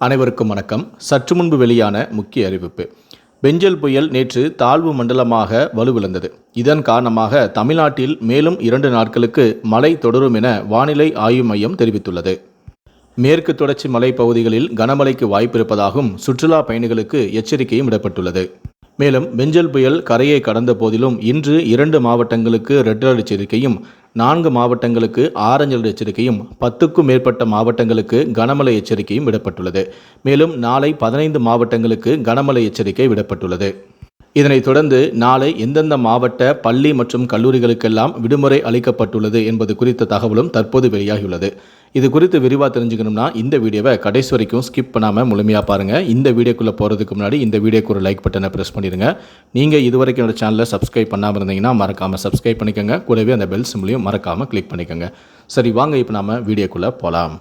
அனைவருக்கும் வணக்கம். சற்று முன்பு வெளியான முக்கிய அறிவிப்பு. பெஞ்சல் புயல் நேற்று தாழ்வு மண்டலமாக வலுவிழந்தது. இதன் காரணமாக தமிழ்நாட்டில் மேலும் இரண்டு நாட்களுக்கு மழை தொடரும் என வானிலை ஆய்வு மையம் தெரிவித்துள்ளது. மேற்கு தொடர்ச்சி மலைப்பகுதிகளில் கனமழைக்கு வாய்ப்பிருப்பதாகவும் சுற்றுலா பயணிகளுக்கு எச்சரிக்கையும் விடப்பட்டுள்ளது. மேலும் பெஞ்சல் புயல் கரையை கடந்த போதிலும் இன்று இரண்டு மாவட்டங்களுக்கு ரெட் அலர்ட் எச்சரிக்கையும் நான்கு மாவட்டங்களுக்கு ஆரஞ்சு அலர்ட் எச்சரிக்கையும் பத்துக்கும் மேற்பட்ட மாவட்டங்களுக்கு கனமழை எச்சரிக்கையும் விடப்பட்டுள்ளது. மேலும் நாளை பதினைந்து மாவட்டங்களுக்கு கனமழை எச்சரிக்கை விடப்பட்டுள்ளது. இதனைத் தொடர்ந்து நாளை எந்தெந்த மாவட்ட பள்ளி மற்றும் கல்லூரிகளுக்கெல்லாம் விடுமுறை அளிக்கப்பட்டுள்ளது என்பது குறித்த தகவலும் தற்போது வெளியாகியுள்ளது. இது குறித்து விரிவாக தெரிஞ்சுக்கணும்னா இந்த வீடியோவை கடைசி வரைக்கும் ஸ்கிப் பண்ணாமல் முழுமையாக பாருங்கள் இந்த வீடியோக்குள்ளே போகிறதுக்கு முன்னாடி இந்த வீடியோக்கு ஒரு லைக் பட்டனை ப்ரெஸ் பண்ணிடுங்க. நீங்கள் இதுவரைக்கும் என்னோடய சேனலை சப்ஸ்கிரைப் பண்ணாமல் இருந்தீங்கன்னா மறக்காமல் சப்ஸ்கிரைப் பண்ணிக்கோங்க. கூடவே அந்த பெல் சிம்லையும் மறக்காமல் கிளிக் பண்ணிக்கோங்க. சரி வாங்க இப்போ நாம வீடியோக்குள்ளே போகலாம்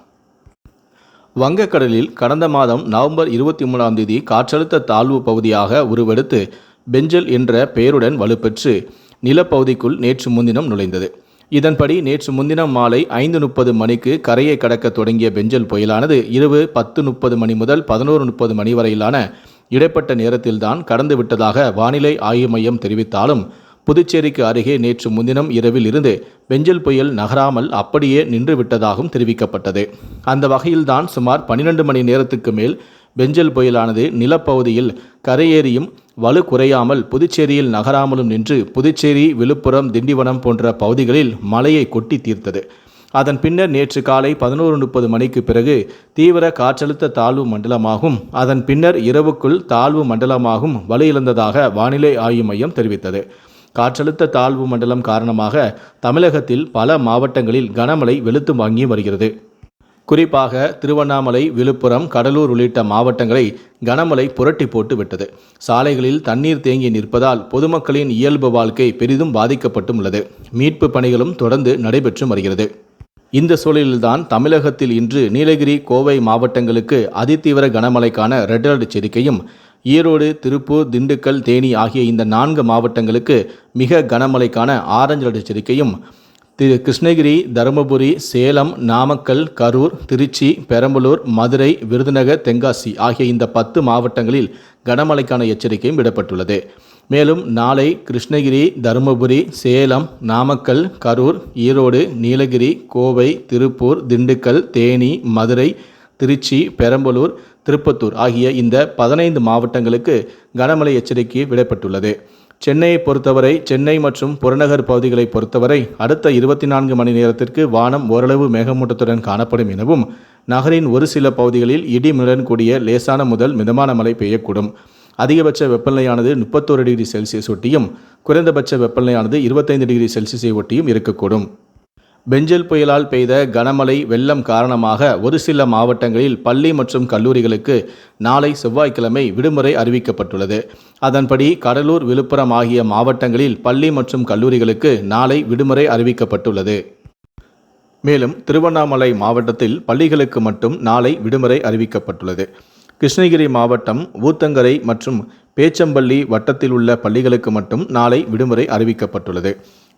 வங்கக்கடலில் கடந்த மாதம் நவம்பர் இருபத்தி மூணாம் தேதி காற்றழுத்த தாழ்வு பகுதியாக உருவெடுத்து பெஞ்சல் என்ற பெயருடன் வலுப்பெற்று நிலப்பகுதிக்குள் நேற்று முன்தினம் நுழைந்தது. இதன்படி நேற்று முன்தினம் மாலை ஐந்து முப்பது மணிக்கு கரையை கடக்க தொடங்கிய பெஞ்சல் புயலானது இரவு பத்து முப்பது மணி முதல் பதினோரு முப்பது மணி வரையிலான இடைப்பட்ட நேரத்தில்தான் கடந்து விட்டதாக வானிலை ஆய்வு மையம் தெரிவித்தாலும் புதுச்சேரிக்கு அருகே நேற்று முன்தினம் இரவில் இருந்து பெஞ்சல் புயல் நகராமல் அப்படியே நின்றுவிட்டதாகவும் தெரிவிக்கப்பட்டது. அந்த வகையில்தான் சுமார் பன்னிரண்டு மணி நேரத்துக்கு மேல் பெஞ்சல் புயலானது நிலப்பகுதியில் கரையேறியும் வலு குறையாமல் புதுச்சேரியில் நகராமலும் நின்று புதுச்சேரி விழுப்புரம் திண்டிவனம் போன்ற பகுதிகளில் மழையை கொட்டி தீர்த்தது. அதன் பின்னர் நேற்று காலை பதினோரு முப்பது மணிக்கு பிறகு தீவிர காற்றழுத்த தாழ்வு மண்டலமாகும். அதன் பின்னர் இரவுக்குள் தாழ்வு மண்டலமாகும் வலுயிழந்ததாக வானிலை ஆய்வு மையம் தெரிவித்தது. காற்றழுத்த தாழ்வு மண்டலம் காரணமாக தமிழகத்தில் பல மாவட்டங்களில் கனமழை வெளுத்து வாங்கி வருகிறது. குறிப்பாக திருவண்ணாமலை விழுப்புரம் கடலூர் உள்ளிட்ட மாவட்டங்களை கனமழை புரட்டி போட்டு விட்டது. சாலைகளில் தண்ணீர் தேங்கி நிற்பதால் பொதுமக்களின் இயல்பு வாழ்க்கை பெரிதும் பாதிக்கப்பட்டும் உள்ளது. மீட்பு பணிகளும் தொடர்ந்து நடைபெற்று வருகிறது. இந்த சூழலில்தான் தமிழகத்தில் இன்று நீலகிரி கோவை மாவட்டங்களுக்கு அதிதீவிர கனமழைக்கான ரெட் அலர்ட் எச்சரிக்கையும் ஈரோடு திருப்பூர் திண்டுக்கல் தேனி ஆகிய இந்த நான்கு மாவட்டங்களுக்கு மிக கனமழைக்கான ஆரஞ்சு அலர்ட் எச்சரிக்கையும் திரு கிருஷ்ணகிரி தருமபுரி சேலம் நாமக்கல் கரூர் திருச்சி பெரம்பலூர் மதுரை விருதுநகர் தென்காசி ஆகிய இந்த பத்து மாவட்டங்களில் கனமழைக்கான எச்சரிக்கையும் விடப்பட்டுள்ளது. மேலும் நாளை கிருஷ்ணகிரி தருமபுரி சேலம் நாமக்கல் கரூர் ஈரோடு நீலகிரி கோவை திருப்பூர் திண்டுக்கல் தேனி மதுரை திருச்சி பெரம்பலூர் திருப்பத்தூர் ஆகிய இந்த பதினைந்து மாவட்டங்களுக்கு கனமழை எச்சரிக்கை விடப்பட்டுள்ளது. சென்னையை பொறுத்தவரை சென்னை மற்றும் புறநகர் பகுதிகளை பொறுத்தவரை அடுத்த இருபத்தி நான்கு மணி நேரத்திற்கு வானம் ஓரளவு மேகமூட்டத்துடன் காணப்படும் எனவும் நகரின் ஒரு சில பகுதிகளில் இடிமுடன் கூடிய லேசான முதல் மிதமான மழை பெய்யக்கூடும். அதிகபட்ச வெப்பநிலையானது முப்பத்தோரு டிகிரி செல்சியஸ் ஒட்டியும் குறைந்தபட்ச வெப்பநிலையானது இருபத்தைந்து டிகிரி செல்சியஸை ஒட்டியும் இருக்கக்கூடும். பெஞ்சல் புயலால் பெய்த கனமழை வெள்ளம் காரணமாக ஒரு சில மாவட்டங்களில் பள்ளி மற்றும் கல்லூரிகளுக்கு நாளை செவ்வாய்க்கிழமை விடுமுறை அறிவிக்கப்பட்டுள்ளது. அதன்படி கடலூர் விழுப்புரம் ஆகிய மாவட்டங்களில் பள்ளி மற்றும் கல்லூரிகளுக்கு நாளை விடுமுறை அறிவிக்கப்பட்டுள்ளது. மேலும் திருவண்ணாமலை மாவட்டத்தில் பள்ளிகளுக்கு மட்டும் நாளை விடுமுறை அறிவிக்கப்பட்டுள்ளது. கிருஷ்ணகிரி மாவட்டம் ஊத்தங்கரை மற்றும் பேச்சம்பள்ளி வட்டத்தில் உள்ள பள்ளிகளுக்கு மட்டும் நாளை விடுமுறை அறிவிக்கப்பட்டுள்ளது.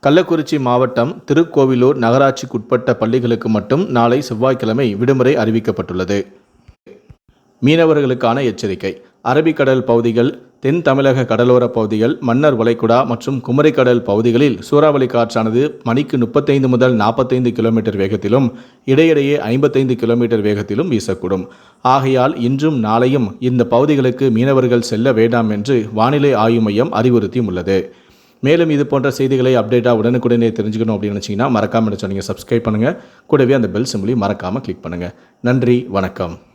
கள்ளக்குறிச்சி மாவட்டம் திருக்கோவிலூர் நகராட்சிக்குட்பட்ட பள்ளிகளுக்கு மட்டும் நாளை செவ்வாய்க்கிழமை விடுமுறை அறிவிக்கப்பட்டுள்ளது. மீனவர்களுக்கான எச்சரிக்கை. அரபிக்கடல் பகுதிகள் தென் தமிழக கடலோர பகுதிகள் மன்னர் வளைகுடா மற்றும் குமரிக்கடல் பகுதிகளில் சூறாவளி காற்றானது மணிக்கு முப்பத்தைந்து முதல் நாற்பத்தைந்து கிலோமீட்டர் வேகத்திலும் இடையிடையே ஐம்பத்தைந்து கிலோமீட்டர் வேகத்திலும் வீசக்கூடும். ஆகையால் இன்றும் நாளையும் இந்த பகுதிகளுக்கு மீனவர்கள் செல்ல வேண்டாம் என்று வானிலை ஆய்வு மையம் அறிவுறுத்தியுள்ளது. மேலும் இது போன்ற செய்திகளை அப்டேட்டாக உடனுக்குடனே தெரிஞ்சுக்கணும் அப்படின்னு நினச்சிங்கன்னா மறக்காமல் சொன்னீங்க சப்ஸ்கிரைப் பண்ணுங்கள் கூடவே அந்த பெல் சிம்பிளையும் மறக்காமல் கிளிக் பண்ணுங்கள் நன்றி வணக்கம்.